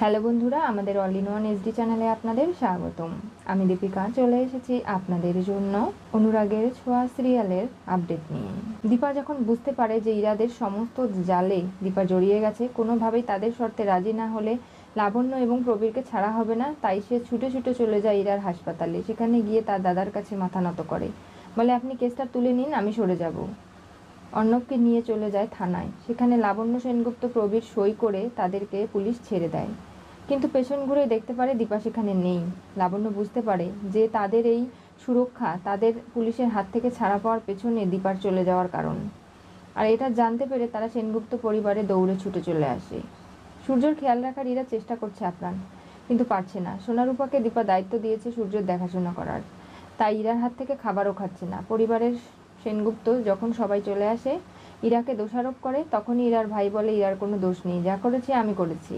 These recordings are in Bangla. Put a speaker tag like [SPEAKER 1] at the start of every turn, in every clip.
[SPEAKER 1] হ্যালো বন্ধুরা, আমাদের অল ইন ওয়ান এসডি চ্যানেলে আপনাদের স্বাগতম। আমি দীপিকা, চলে এসেছি আপনাদের জন্য অনুরাগের ছোঁয়া সিরিয়ালের আপডেট নিয়ে। দীপা যখন বুঝতে পারে যে ইরাদের সমস্ত জালে দীপা জড়িয়ে গেছে, কোনোভাবেই তাদের শর্তে রাজি না হলে লাবণ্য এবং প্রবীরকে ছাড়া হবে না, তাই সে ছুটে ছুটে চলে যায় ইরার হাসপাতালে। সেখানে গিয়ে তার দাদার কাছে মাথা নত করে। বলে, আপনি কেসটা তুলে নিন, আমি সরে যাব। অর্ণবকে নিয়ে চলে যায় থানায়। সেখানে লাবণ্য সেনগুপ্ত প্রবীর সই করে তাদেরকে পুলিশ ছেড়ে দেয়। কিন্তু পেছন ঘুরে দেখতে পারে দীপা সেখানে নেই। লাবণ্য বুঝতে পারে যে তাদের এই সুরক্ষা তাদের পুলিশের হাত থেকে ছাড়া পাওয়ার পেছনে দীপার চলে যাওয়ার কারণ। আর এটা জানতে পেরে তারা সেনগুপ্ত পরিবারে দৌড়ে ছুটে চলে আসে। সূর্যর খেয়াল রাখার ইরা চেষ্টা করছে আপ্রাণ, কিন্তু পারছে না। সোনারূপাকে দীপা দায়িত্ব দিয়েছে সূর্যের দেখাশোনা করার। তাই ইরার হাত থেকে খাবারও খাচ্ছে না। পরিবারের সেনগুপ্ত যখন সবাই চলে আসে, ইরাকে দোষারোপ করে, তখনই ইরার ভাই বলে, ইরার কোনো দোষ নেই, যা করেছি আমি করেছি।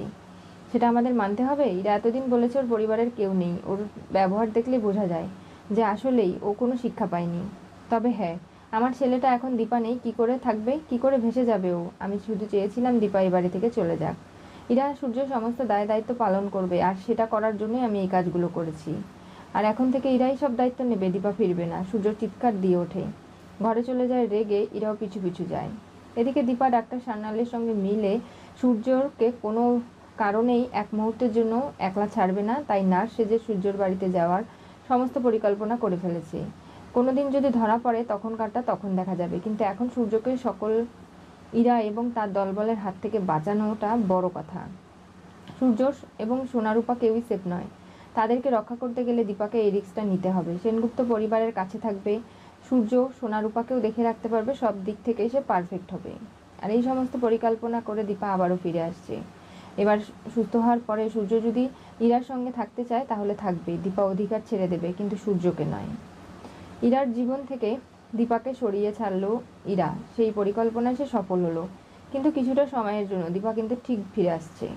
[SPEAKER 1] সেটা আমাদের মানতে হবে? ইরা এতদিন বলেছে ওর পরিবারের কেউ নেই, ওর ব্যবহার দেখলেই বোঝা যায় যে আসলেই ও কোনো শিক্ষা পায়নি। তবে হ্যাঁ আমার ছেলেটা এখন দীপা নেই, কী করে থাকবে, কি করে ভেসে যাবে ও? আমি শুধু চেয়েছিলাম দীপা এই বাড়ি থেকে চলে যাক। ইরা সূর্য সমস্ত দায় দায়িত্ব পালন করবে, আর সেটা করার জন্যই আমি এই কাজগুলো করেছি। আর এখন থেকে ইরাই সব দায়িত্ব নেবে, দীপা ফিরবে না, সূর্য চিৎকার দিয়ে ওঠে। ঘরে চলে যায় রেগে ইরাও পিছু পিছু যায়। এদিকে দীপা, ডাক্তার সান্যালের সঙ্গে মিলে সূর্যকে কোনো কারণেই এক মুহূর্তের জন্য একলা ছাড়বে না। তাই নার্স সেজে সূর্যর বাড়িতে যাওয়ার সমস্ত পরিকল্পনা করে ফেলেছে। কোনোদিন যদি ধরা পড়ে, তখনকারটা তখন দেখা যাবে। কিন্তু এখন সূর্যকে সকল ইরা এবং তার দলবলের হাত থেকে বাঁচানোটা বড় কথা। সূর্য এবং সোনারূপা কেউই সেফ নয়। তাদেরকে রক্ষা করতে গেলে দীপাকে এই রিক্সটা নিতে হবে। সেনগুপ্ত পরিবারের কাছে থাকবে। সূর্য সোনারূপাকেও দেখে রাখতে পারবে, সব দিক থেকে সে পারফেক্ট হবে। আর এই সমস্ত পরিকল্পনা করে দীপা আবারও ফিরে আসছে। এবার সুস্থ হওয়ার পরে সূর্য যদি ইরার সঙ্গে থাকতে চায়, তাহলে থাকবে। দীপা অধিকার ছেড়ে দেবে, কিন্তু সূর্যকে নয়। ইরার জীবন থেকে দীপাকে সরিয়ে ছাড়লো ইরা। সেই পরিকল্পনায় সে সফল হলো। কিন্তু কিছুটা সময়ের জন্য দীপা কিন্তু ঠিক ফিরে আসছে।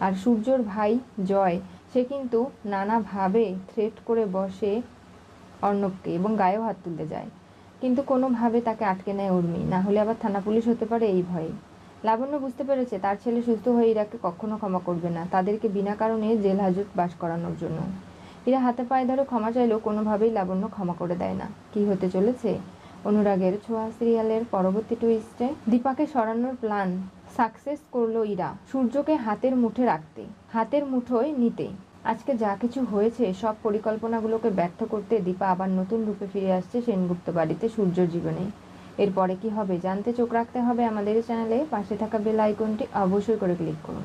[SPEAKER 1] আর সূর্যর ভাই জয়, সে কিন্তু নানাভাবে থ্রেট করে বসে অর্ণবকে এবং গায়েও হাত তুলতে যায়। কিন্তু কোনোভাবে তাকে আটকে নেয় উর্মি। না হলে আবার থানা পুলিশ হতে পারে এই ভয়ে। লাবণ্য বুঝতে পেরেছে, তার ছেলে সুস্থ হয়ে ইরাকে কখনো ক্ষমা করবে না। তাদেরকে বিনা কারণে জেল হাজত বাস করানোর জন্য। ইরা হাতে পায়ে ধরে ক্ষমা চাইলেও কোনোভাবেই লাবণ্য ক্ষমা করে দেয় না। কি হতে চলেছে? অনুরাগের ছোঁয়া সিরিয়ালের পরবর্তী টুইস্টে দীপাকে সরানোর প্ল্যান সাকসেস করল ইরা। সূর্যকে হাতের মুঠে রাখতে। হাতের মুঠোয় নিতে। আজকে যা কিছু হয়েছে, সব পরিকল্পনাগুলোকে ব্যর্থ করতে দীপা আবার নতুন রূপে ফিরে আসছে সেনগুপ্ত বাড়িতে সূর্য জীবনে। এরপরে কি হবে জানতে চোখ রাখতে হবে আমাদের চ্যানেলে। পাশে থাকা বেল আইকনটি অবশ্যই করে ক্লিক করুন।